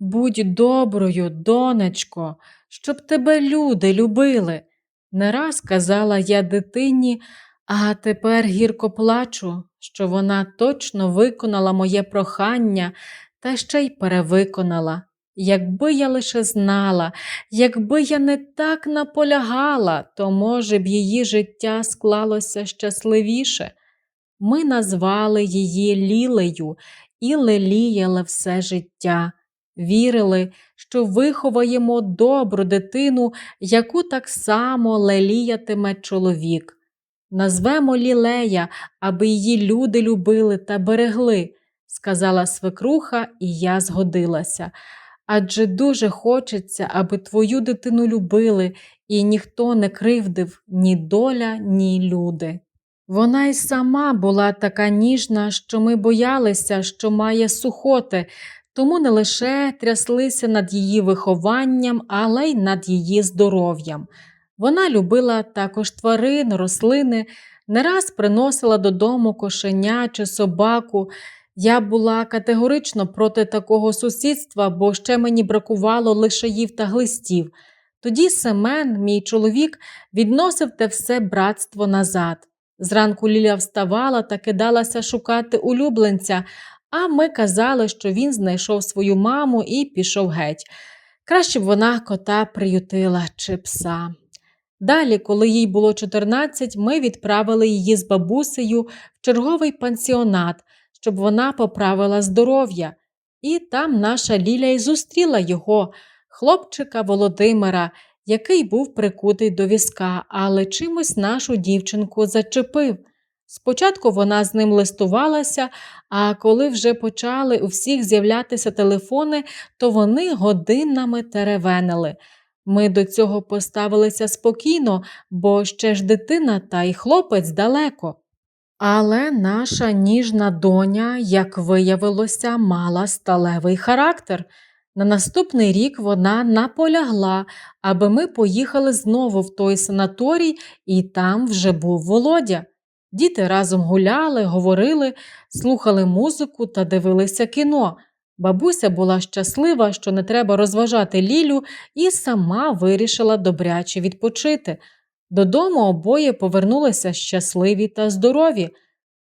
Будь доброю, донечко, щоб тебе люди любили. Не раз казала я дитині, а тепер гірко плачу, що вона точно виконала моє прохання та ще й перевиконала. Якби я лише знала, якби я не так наполягала, то, може б, її життя склалося щасливіше. Ми назвали її Лілею і леліяли все життя, вірили, що виховаємо добру дитину, яку так само леліятиме чоловік. Назвемо лілея, аби її люди любили та берегли, сказала свекруха, і я згодилася. Адже дуже хочеться, аби твою дитину любили, і ніхто не кривдив ні доля, ні люди. Вона й сама була така ніжна, що ми боялися, що має сухоти, тому не лише тряслися над її вихованням, але й над її здоров'ям. Вона любила також тварин, рослини, не раз приносила додому кошеня чи собаку. Я була категорично проти такого сусідства, бо ще мені бракувало лишаїв та глистів. Тоді Семен, мій чоловік, відносив те все братство назад. Зранку Ліля вставала та кидалася шукати улюбленця, а ми казали, що він знайшов свою маму і пішов геть. Краще б вона кота приютила чи пса. Далі, коли їй було 14, ми відправили її з бабусею в черговий пансіонат, щоб вона поправила здоров'я. І там наша Ліля й зустріла його, хлопчика Володимира, який був прикутий до візка, але чимось нашу дівчинку зачепив. Спочатку вона з ним листувалася, а коли вже почали у всіх з'являтися телефони, то вони годинами теревенили. Ми до цього поставилися спокійно, бо ще ж дитина та й хлопець далеко. Але наша ніжна доня, як виявилося, мала сталевий характер. На наступний рік вона наполягла, аби ми поїхали знову в той санаторій, і там вже був Володя. Діти разом гуляли, говорили, слухали музику та дивилися кіно. Бабуся була щаслива, що не треба розважати Лілю, і сама вирішила добряче відпочити. Додому обоє повернулися щасливі та здорові.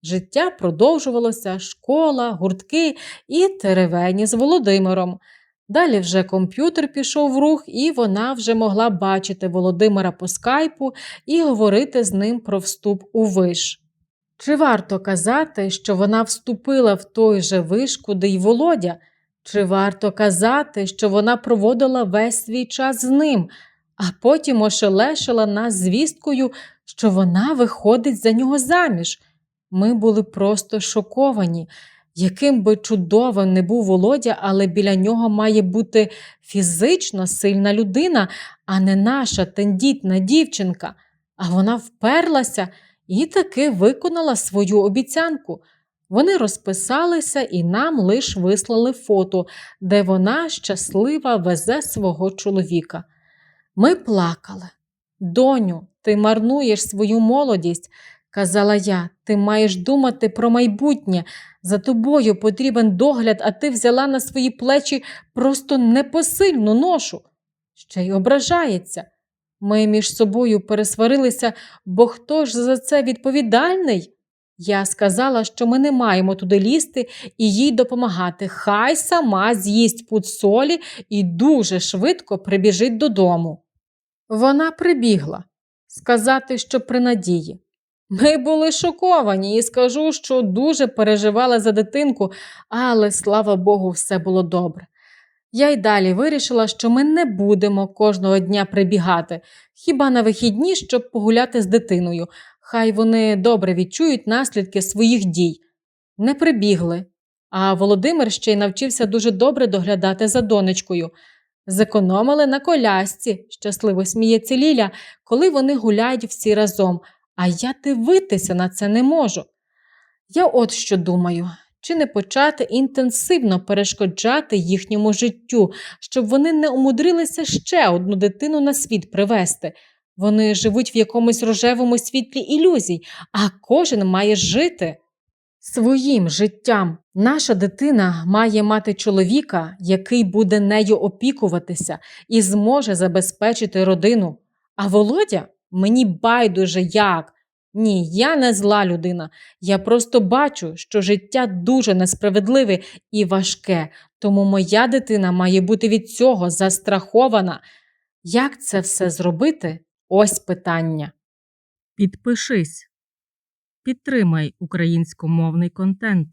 Життя продовжувалося, школа, гуртки і теревені з Володимиром. Далі вже комп'ютер пішов в рух, і вона вже могла бачити Володимира по скайпу і говорити з ним про вступ у виш. Чи варто казати, що вона вступила в той же виш, куди й Володя? Чи варто казати, що вона проводила весь свій час з ним, а потім ошелешила нас звісткою, що вона виходить за нього заміж? Ми були просто шоковані. Яким би чудовим не був Володя, але біля нього має бути фізично сильна людина, а не наша тендітна дівчинка. А вона вперлася і таки виконала свою обіцянку. Вони розписалися і нам лиш вислали фото, де вона щаслива везе свого чоловіка. Ми плакали. Доню, ти марнуєш свою молодість, казала я, ти маєш думати про майбутнє. За тобою потрібен догляд, а ти взяла на свої плечі просто непосильну ношу. Ще й ображається. Ми між собою пересварилися, бо хто ж за це відповідальний? Я сказала, що ми не маємо туди лізти і їй допомагати. Хай сама з'їсть пуд солі і дуже швидко прибіжить додому. Вона прибігла сказати, що при надії. Ми були шоковані і скажу, що дуже переживали за дитинку, але слава Богу, все було добре. Я й далі вирішила, що ми не будемо кожного дня прибігати, хіба на вихідні, щоб погуляти з дитиною. Хай вони добре відчують наслідки своїх дій. Не прибігли. А Володимир ще й навчився дуже добре доглядати за донечкою. Зекономили на колясці, щасливо сміється Ліля, коли вони гуляють всі разом, а я дивитися на це не можу. Я от що думаю, чи не почати інтенсивно перешкоджати їхньому життю, щоб вони не умудрилися ще одну дитину на світ привести. Вони живуть в якомусь рожевому світлі ілюзій, а кожен має жити. своїм життям. Наша дитина має мати чоловіка, який буде нею опікуватися і зможе забезпечити родину. А Володя мені байдуже як. Ні, я не зла людина. Я просто бачу, що життя дуже несправедливе і важке, тому моя дитина має бути від цього застрахована. Як це все зробити? Ось питання. Підпишись. Підтримай українськомовний контент.